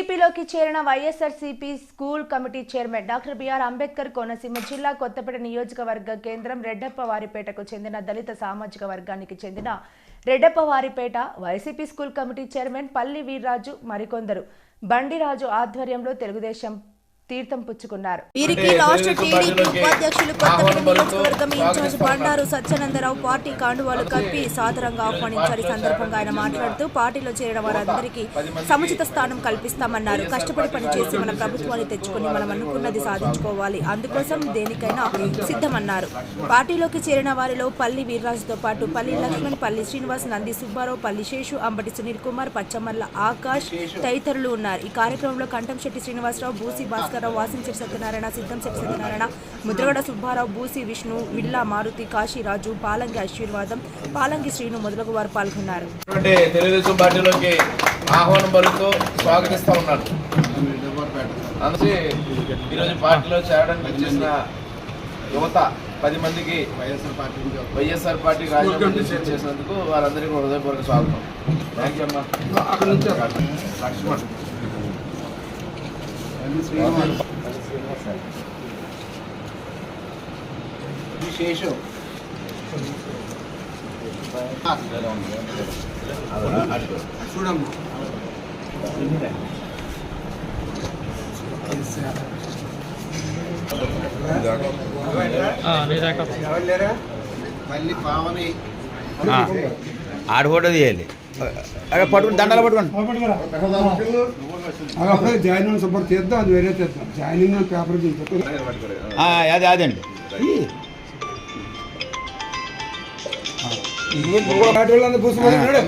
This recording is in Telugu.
టీడీపీలోకి చేరిన YSRCP school committee chairman doctor BR Ambedkar Konaseema జిల్లా కొత్తపేట నియోజకవర్గ కేంద్రం రెడ్డప్పవారిపేటకు చెందిన దళిత సామాజిక వర్గానికి చెందిన Reddappavaripeta YCP school committee chairman Palli Veerraju మరికొందరు. బండిరాజు ఆధ్వర్యంలో తెలుగుదేశం తీర్థం పుచ్చుకున్నారు. వీరికి రాష్ట్ర టీడీపీ ఉపాధ్యక్షులు కొత్తపేట నియోజకవర్గం ఇన్ఛార్జ్ బండారు సత్యానందరావు పార్టీ కాండువాలు కప్పి సాదరంగా ఆహ్వానించారు. సందర్భంగా ఆయన మాట్లాడుతూ పార్టీలో చేరిన వారందరికీ సముచిత స్థానం కల్పిస్తామన్నారు. కష్టపడి పనిచేసి మన ప్రభుత్వాన్ని తెచ్చుకొని మనం అనుకున్నది సాధించుకోవాలి. అందుకోసం దేనికైనా సిద్ధమన్నారు. పార్టీలోకి చేరిన వారిలో పల్లి వీర్రాజుతో పాటు పల్లి లక్ష్మణ్ పల్లి శ్రీనివాస్ నంది సుబ్బారావు పల్లి శేషు అంబటి సునీల్ కుమార్ పచ్చమల్ల ఆకాష్ తదితరులు ఉన్నారు. ఈ కార్యక్రమంలో కంఠంశెట్టి శ్రీనివాసరావు బూసి భాస్కర్రావు వాసించెట్టి సత్యనారాయణ సిద్ధంశెట్టి సత్యనారాయణ ముద్రగడ సుబ్బారావు బూసి విష్ణు విల్లా మారుతి కాశీరాజు పాలంగి ఆశీర్వాదం పాలంగి శ్రీను మొదలగు వారు పాల్గొన్నారు. అంటే తెలుగుదేశం పార్టీలోకి ఆహ్వానం పలుకుతూ స్వాగతిస్తా ఉన్నాను అందుకే ఈరోజు పార్టీలో చేరడానికి వచ్చేసిన యువత పది మందికి వైఎస్ఆర్ పార్టీ రాజీనామా డిసైడ్ చేసినందుకు వారందరికీ హృదయపూర్వక స్వాగతం. థ్యాంక్ యూ అమ్మా. లక్ష్మణ్. శేషం చూడమ్మా. మళ్ళీ పావని. ఆడ ఫోటో తీయాలి. పట్టుకుని దండాలు పట్టుకోండి జాయినింగ్ సపోర్ట్ చేద్దాం అది వేరే చేద్దాం జాయినింగ్ పేపర్ అదే అదండి కూర్చోమన్నాడు